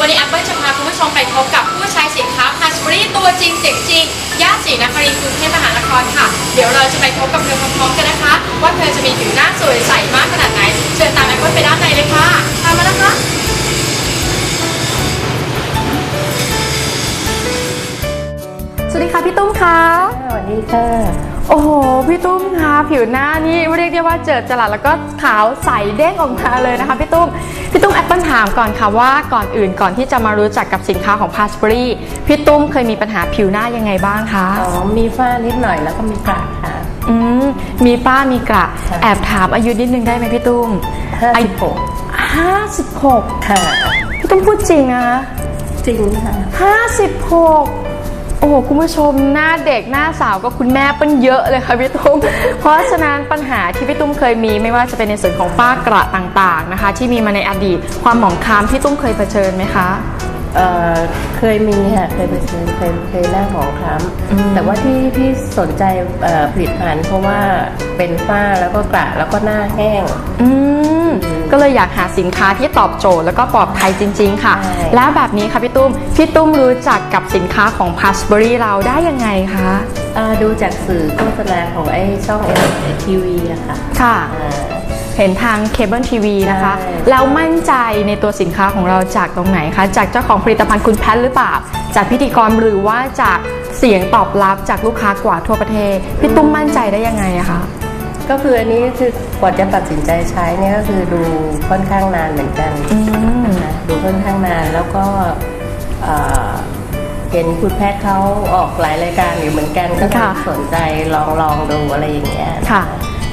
วันนี้แอปเปิลจะพาคุณผู้ชมไปพบกับผู้ใช้สินค้าพัชบรีตัวจริงเสียงจริงย่านศรีนครินทร์กรุงเทพมหานครค่ะ เดี๋ยวเราจะไปพบกับเธอพร้อมๆกันนะคะ ว่าเธอจะมีผิวหน้าสวยใสมากขนาดไหน เชิญตามแอปเปิลไปด้านในเลยค่ะ ตามมานะคะสวัสดีค่ะพี่ตุ้มค่ะสวัสดีค่ะ โอ้โห พี่ตุ้มคะผิวหน้านี่เรียกได้ว่าเจิดจรัสแล้วก็ขาวใสเด้งออกมาเลยนะคะพี่ตุ้ม พี่ตุ้มแอปเปิลถามก่อนค่ะว่าก่อนอื่นก่อนที่จะมารู้จักกับสินค้าของ p a s b u r y พี่ตุ้มเคยมีปัญหาผิวหน้ายังไงบ้างคะอ๋อมีฝ้านิดหน่อยแล้วก็มีกระค่ะ อืมมีป้ามีกระค่ะ แอบถามอายุนิดนึงได้ไหมพี่ตุ้มห้าอาสิยุบหกห้าสิบหกค่ะ พี่ตุ้มพูดจริงนะคะจริงค่ะห้าสิบหก โอ้โหคุณผู้ชมหน้าเด็กหน้าสาวก็คุณแม่เปิ้นเยอะเลยค่ะพี่ตุ้ม เพราะฉะนั้นปัญหาที่พี่ตุ้มเคยมีไม่ว่าจะเป็นในส่วนของฝ้ากระต่างๆนะคะ ที่มีมาในอดีตความหมองคล้ำพี่ตุ้มเคยเผชิญไหมคะเอ่อเคยมีค่ะเคยไปซื้อเคยเคยหน้าหมองคล้อืมำแต่ว่าที่ที่สนใจเอ่อผลิตภัณฑ์เพราะว่าเป็นฝ้าแล้วก็กระแล้วก็หน้าแห้ง อืม ก็เลยอยากหาสินค้าที่ตอบโจทย์ แล้วก็ปลอดภัยจริง ๆ ค่ะ ใช่ แล้วแบบนี้ค่ะพี่ตุ้มพี่ตุ้มรู้จักกับสินค้าของ p a s b u r y เราได้ยังไงคะเอ่อดูจากสื่อโฆษณาของไอ้ช่องเอทีวีอะค่ะค่ะ อ่า เห็นทางเคเบิลทีวีนะคะ ใช่ แล้วมั่นใจในตัวสินค้าของเราจากตรงไหนคะ จากเจ้าของผลิตภัณฑ์คุณแพทย์หรือเปล่า จากพิธีกรหรือว่าจากเสียงตอบรับจากลูกค้ากว่าทั่วประเทศ พี่ตุ้มมั่นใจได้ยังไงอะคะ ก็คืออันนี้คือ กว่าจะตัดสินใจใช้เนี่ยก็คือดูค่อนข้างนานเหมือนกันอืมนะคะดูค่อนข้างนานแล้วก็เอ่อเห็นคุณแพทย์เขาออกหลายรายการอยู่เหมือนกันก็เลยค่ะสนใจลองลองดูอะไรอย่างเงี้ยค่ะ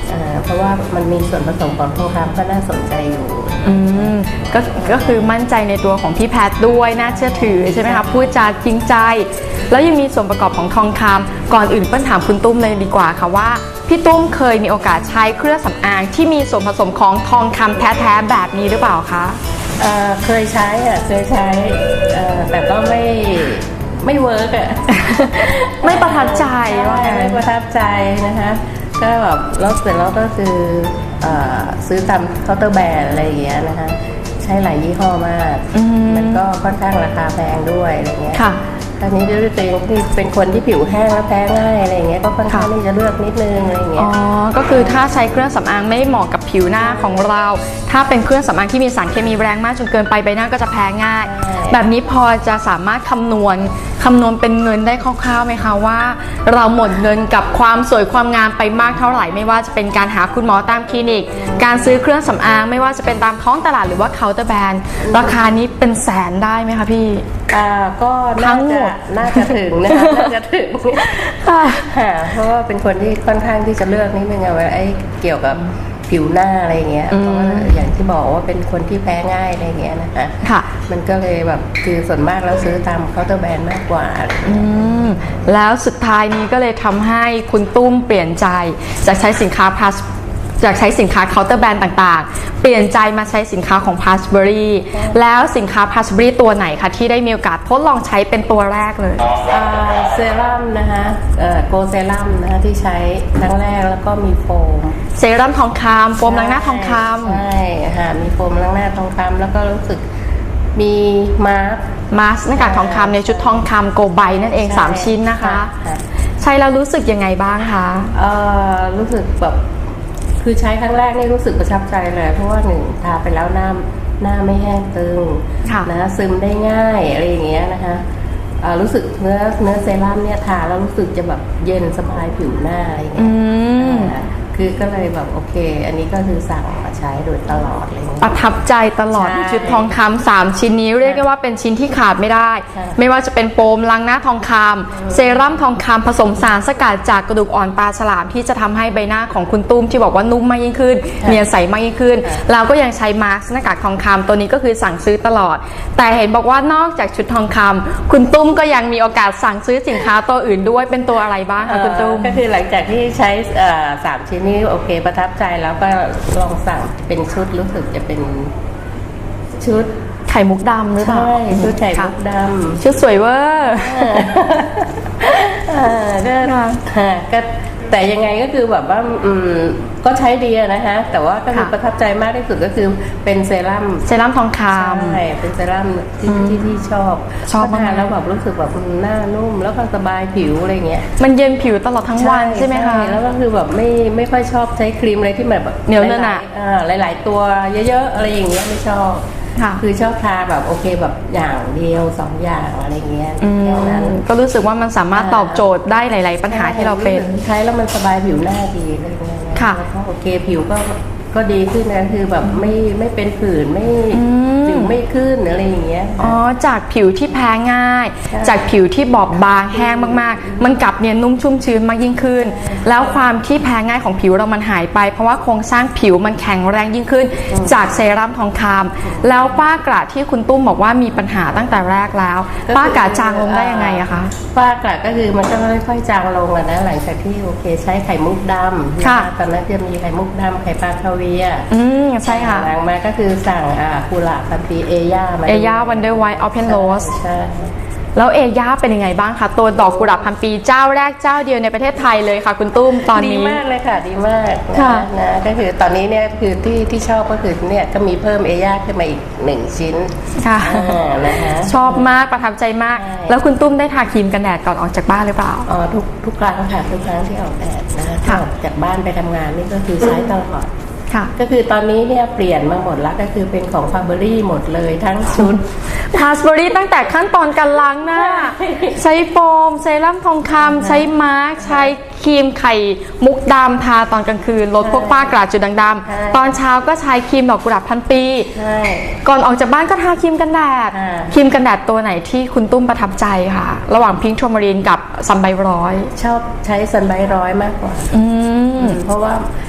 เอ่อเพราะว่ามันมีส่วนผสมของทองคำก็น่าสนใจอยู่อืมก็ก็คือมั่นใจในตัวของพี่แพทย์ด้วยน่าเชื่อถือใช่ไหมคะพูดจาจริงใจ แล้วยังมีส่วนประกอบของทองคำก่อนอื่นเปิ้ลถามคุณตุ้มเลยดีกว่าค่ะว่า พี่ตุ้มเคยมีโอกาสใช้เครื่องสำอางที่มีส่วนผสมของทองคำแท้ๆแบบนี้หรือเปล่าคะเอ่อเคยใช้อะเคยใช้เอ่อแต่ก็ไม่ไม่เวิร์กอะ ไม่ประทับใจว่าใช่ไงไม่ประทับใจนะคะก็แบบแล้วเสร็จแล้วก็คือเอ่อซื้อตามเคาน์เตอร์แบรนด์อะไรอย่างเงี้ยนะคะใช้หลายยี่ห้อมากอืมมันก็ค่อนข้างราคาแพงด้วยอะไรเงี้ยค่ะ ตอนนี้ด้วยตัวเองที่เป็นคนที่ผิวแห้งแล้วแพ้ง่ายอะไรเงี้ยก็ค่อนข้างที่จะเลือกนิดนึงอะไรเงี้ยอ๋อก็คือถ้าใช้เครื่องสำอางไม่เหมาะกับผิวหน้าของเรา ถ้าเป็นเครื่องสำอางที่มีสารเคมีแรงมากจนเกินไปใบหน้าก็จะแพ้ง่าย แบบนี้พอจะสามารถคำนวณคำนวณเป็นเงินได้คร่าวๆไหมคะว่า เราหมดเงินกับความสวยความงามไปมากเท่าไหร่ ไม่ว่าจะเป็นการหาคุณหมอตามคลินิก การซื้อเครื่องสำอาง ไม่ว่าจะเป็นตามท้องตลาดหรือว่าเคาน์เตอร์แบรนด์ราคานี้เป็นแสนได้ไหมคะพี่ อ่าก็ทั้น่างหมจะด น่าจะถึงนะคะน่าจะถึงค่ะ ค่ะเพราะว่าเป็นคนที่ค่อนข้างที่จะเลือกนิดนึงอะว่าไอ้เกี่ยวกับ ผิวหน้าอะไรเงี้ยอืมเพราะว่าอย่างที่บอกว่าเป็นคนที่แพ้ง่ายอะไรเงี้ยนะคะค่ะ มันก็เลยแบบคือส่วนมากแล้วซื้อตามเคาน์เตอร์แบรนด์มากกว่าอืมแล้วสุดท้ายนี้ก็เลยทำให้คุณตุ้มเปลี่ยนใจ จากใช้สินค้าพาส จากใช้สินค้าเคาน์เตอร์แบรนด์ต่างๆ เปลี่ยนใจมาใช้สินค้าของ p a s b u r y แล้วสินค้า p a s b u r y ตัวไหนคะที่ได้มีโอกาสทดลองใช้เป็นตัวแรกเลย อ่าเซรั่มนะคะเอ่อโกเซรั่มนะคะที่ใช้ครั้งแรกแล้วก็มีโฟมเซรั่มทองคำโฟมล้างหน้าทองคใช่ค่ะมีโฟมล้างหน้าทองคำแล้วก็รู้สึกมีมาร์คำมาสก์หน้ากากทองคำในชุดทองคำโกไบนั่นเอง3ชิ้นนะคะ ค่ะ ใช้แล้วรู้สึกยังไงบ้างคะ เอ่อรู้สึกแบบ คือใช้ครั้งแรกนี่รู้สึกประทับใจเลย เพราะว่าหนึ่งทาไปแล้วหน้าหน้าไม่แห้งตึงค่ะนะซึมได้ง่ายอะไรอย่างเงี้ยนะคะเอ่อรู้สึกเนื้อเนื้อเซรั่มเนี่ยทาแล้วรู้สึกจะแบบเย็นสบายผิวหน้าอะไรอย่างอืเงี้ยมอ่า คือก็เลยแบบโอเค อันนี้ก็คือสั่งมาใช้โดยตลอดอะไรอย่างเงี้ยประทับใจตลอดใช่ชุดทองคำสามชิ้นนี้เรียกได้ว่าเป็นชิ้นที่ขาดไม่ได้ ใช่ ไม่ว่าจะเป็นโฟมล้างหน้าทองคำเซรั่มทองคำผสมสารสกัดจากกระดูกอ่อนปลาฉลามที่จะทำให้ใบหน้าของคุณตุ้มที่บอกว่านุ่มมากยิ่งขึ้น เนียนใสมากยิ่งขึ้นแล้วก็ยังใช้มาร์กหน้ากากทองคำตัวนี้ก็คือสั่งซื้อตลอด แต่เห็นบอกว่านอกจากชุดทองคำคุณตุ้มก็ยังมีโอกาสสั่งซื้อสินค้าตัวอื่นด้วยเป็นตัวอะไรบ้างคะคุณตุ้ม เอ่อก็คือหลังจากที่ใช้เอ่อสามชิ้นนี้โอเคประทับใจแล้วก็ลองสั่งเป็นชุดรู้สึกจะเป็นชุดไข่มุกดำหรือเปล่าใช่ชุดไข่มุกค่ะดำชุดสวยเวอร์เออก็ค่ะค่ะก็ แต่ยังไงก็คือแบบว่าอืมก็ใช้ดีอะนะคะแต่ว่าก็คือค่ะ ประทับใจมากที่สุดก็คือเป็นเซรั่ม เซรั่มทองค ใช่เป็นเซรั่มที่ที่ที่ชอบชอบมากทานแล้วแบบรู้สึกแบบหน้านุ่มแล้วก็สบายผิวอะไรเงี้ยำมันเย็นผิวตลอดทั้งวันใช่ไหมคะ แล้วก็คือแบบไม่ไม่ค่อยชอบใช้ครีมอะไรที่แบบเหนียวเนอะหนะหลายๆอ่าหลาย ๆ ตัวเยอะๆอะไรอย่างเงี้ยไม่ชอบ ค่ะ คือชอบทาแบบโอเคแบบอย่างเดียวสองอย่างอะไรเงี้ยอืแค่นั้นมก็รู้สึกว่ามันสามารถตอบโจทย์ได้หลาย ๆ ปัญหาที่เราเป็นใช้แล้วมันสบายผิวหน้าดีอะไรเงี้ยค่ะแล้วก็โอเคผิวก็ ก็ดีขึ้นนะคือแบบไม่ไม่เป็นผื่นไม่อืมสิวไม่ขึ้นอะไรอย่างเงี้ย อ๋อ จากผิวที่แพ้ง่ายใช่จากผิวที่บอบบางแห้งมากๆ มันกลับเนียนนุ่มชุ่มชื้นมากยิ่งขึ้น แล้วความที่แพ้ง่ายของผิวเรามันหายไป เพราะว่าโครงสร้างผิวมันแข็งแรงยิ่งขึ้น จากเซรั่มทองคำแล้วป้ากระที่คุณตุ้มบอกว่ามีปัญหาตั้งแต่แรกแล้ว ป้ากระจางลงได้ยังไงอะคะฝ้ากระก็คือมันก็ค่อยๆจางลงอะนะหลังจากที่โอเค ใช้ไข่มุกดำค่ะนตอนนั้นจะมีไข่มุกดำไข่ปลาคาเวียร์อืมใช่ค่ะหลังมาก็คือสั่งอ่ากุหลาบพันปีเอย่ามาเอย่าวันเดอร์ไวท์ออเพนโรสใช่แล้วเอย่าเป็นยังไงบ้างคะตัวดอกกุหลาบพันปีเจ้าแรกเจ้าเดียวในประเทศไทยเลยค่ะ คุณตุ้มตอนดีนี้มากเลยค่ะ ดีมากค่ะนะนะก็คือตอนนี้เนี่ยคือที่ที่ชอบก็คือเนี่ยก็มีเพิ่มเอย่าขึ้นมาอีกหนึ่งชิ้นค่ะอ่านะคะชอบมากประทับใจมากใช่แล้วคุณตุ้มได้ทาครีมกันแดดก่อนออกจากบ้านหรือเปล่าอ๋อทุกทุกครั้งค่ะทุกครั้งที่ออกแดดนะคะที่ค่ะออกจากบ้านไปทำงานนี่ก็คือใช้ตลอดค่ะ ก็คือตอนนี้เนี่ยเปลี่ยนมาหมดแล้วก็คือเป็นของฟาเบอรี่หมดเลยทั้งชุดพาสบอรี่ตั้งแต่ขั้นตอนการล้างหน้า ใช้โฟมเซรั่มทองคำใช้มาร์กใช้ครีมไข่มุกดำทาตอนกลางคืนลดพวกฝ้ากระจุดด่างดใช่ำตอนเช้าก็ใช้ครีมดอกกุหลาบพันปีใช่ก่อนออกจากบ้านก็ทาครีมกันแดดอ่าครีมกันแดดตัวไหนที่คุณตุ้มประทับใจค่ะ ระหว่างพิงค์โทมารีนกับซัมไบร้อย ชอบใช้ซันไบร้อยมากกว่าอืมเพราะว่าเอ่อ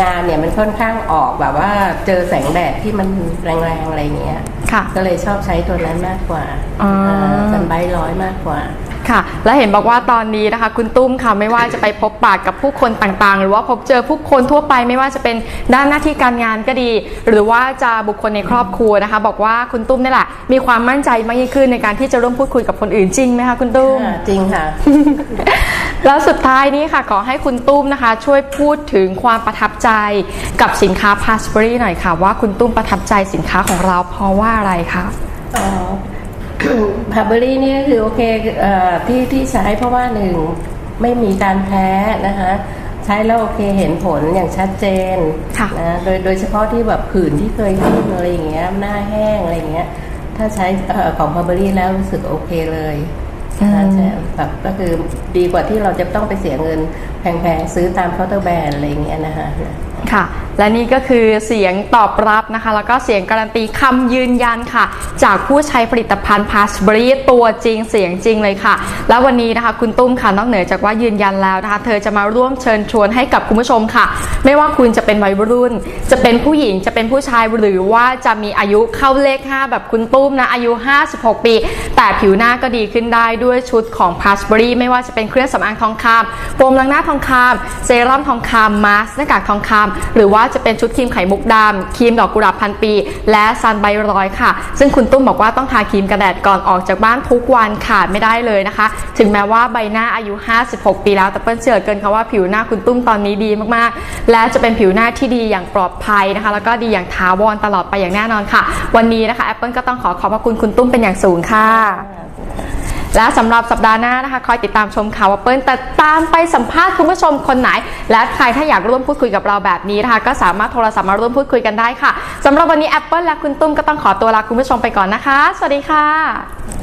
งานเนี่ยมันค่อนข้างออกแบบว่าเจอแสงแดดที่มันแรงๆอะไรเงี้ยค่ะก็เลยชอบใช้ตัวนั้นมากกว่าอ่าซันไบร้อยมากกว่า ค่ะ และเห็นบอกว่าตอนนี้นะคะ คุณตุ้มค่ะไม่ว่าจะไปพบปากกับผู้คนต่างๆ หรือว่าพบเจอผู้คนทั่วไปไม่ว่าจะเป็นด้านหน้าที่การงานก็ดี หรือว่าจะบุคคลในครอบครัวนะคะ บอกว่าคุณตุ้มนี่แหละ มีความมั่นใจมากยิ่งขึ้นในการที่จะร่วมพูดคุยกับคนอื่นจริงไหมคะคุณตุ้มอ่าจริงค่ะ แล้วสุดท้ายนี้ค่ะ ขอให้คุณตุ้มนะคะ ช่วยพูดถึงความประทับใจกับสินค้า p a s s b u r y หน่อยค่ะ ว่าคุณตุ้มประทับใจสินค้าของเราเพราะว่าอะไรคะอ๋อ พาเบอรี่นี่ก็คือโอเคเอ่อที่ที่ใช้เพราะว่าหนึ่งไม่มีการแพ้นะคะใช้แล้วโอเคเห็นผลอย่างชัดเจนค่ะนะโดยโดยเฉพาะที่แบบผื่นที่เคยขึ้นอะไรอย่างเงี้ยหน้าแห้งอะไรอย่างเงี้ยถ้าใช้เอ่อของพาเบอรี่แล้วรู้สึกโอเคเลยอืมนะใช่แบบก็คือดีกว่าที่เราจะต้องไปเสียเงินแพงๆ ซื้อตามเคาน์เตอร์แบรนด์อะไรอย่างเงี้ยนะคะ ค่ะ และนี่ก็คือเสียงตอบรับนะคะ แล้วก็เสียงการันตีคำยืนยันค่ะ จากผู้ใช้ผลิตภัณฑ์ p a s s b u r y ตัวจริงเสียงจริงเลยค่ะ แล้ววันนี้นะคะคุณตุ้มค่ะนอกเหนือจากว่ายืนยันแล้วนะคะ เธอจะมาร่วมเชิญชวนให้กับคุณผู้ชมค่ะ ไม่ว่าคุณจะเป็นวัยรุ่น จะเป็นผู้หญิงจะเป็นผู้ชายหรือว่าจะมีอายุเข้าเลข 5 แบบคุณตุ้มนะอายุ 56 ปีแต่ผิวหน้าก็ดีขึ้นได้ด้วยชุดของ p a s s b u r y ไม่ว่าจะเป็นเครื่องสำอางทองคำโฟมล้างหน้าทองคำเซรั่มทองคำมาสก์หน้ากากทองคำหรือว่าจะเป็นชุดครีมไข่มุกดำครีมดอกกุหลาบพันปี และซันไบร้อยค่ะ ซึ่งคุณตุ้มบอกว่าต้องทาครีมกันแดดก่อนออกจากบ้านทุกวันขาดไม่ได้เลยนะคะ ถึงแม้ว่าใบหน้าอายุ 56 ปีแล้วแต่เปิ้ลเชื่อเกินค่ะว่าผิวหน้าคุณตุ้มตอนนี้ดีมากๆ และจะเป็นผิวหน้าที่ดีอย่างปลอดภัยนะคะ แล้วก็ดีอย่างถาวรตลอดไปอย่างแน่นอนค่ะ วันนี้นะคะแอปเปิลก็ต้องขอขอบพระคุณคุณตุ้มเป็นอย่างสูงค่ะและสำหรับสัปดาห์หน้านะคะคอยติดตามชมข่าวว่าเปิ้ลแต่ตามไปสัมภาษณ์คุณผู้ชมคนไหน และใครถ้าอยากร่วมพูดคุยกับเราแบบนี้นะคะ ก็สามารถโทรศัพท์มาร่วมพูดคุยกันได้ค่ะสำหรับวันนี้แอปเปิลและคุณตุ้มก็ต้องขอตัวลาคุณผู้ชมไปก่อนนะคะ สวัสดีค่ะ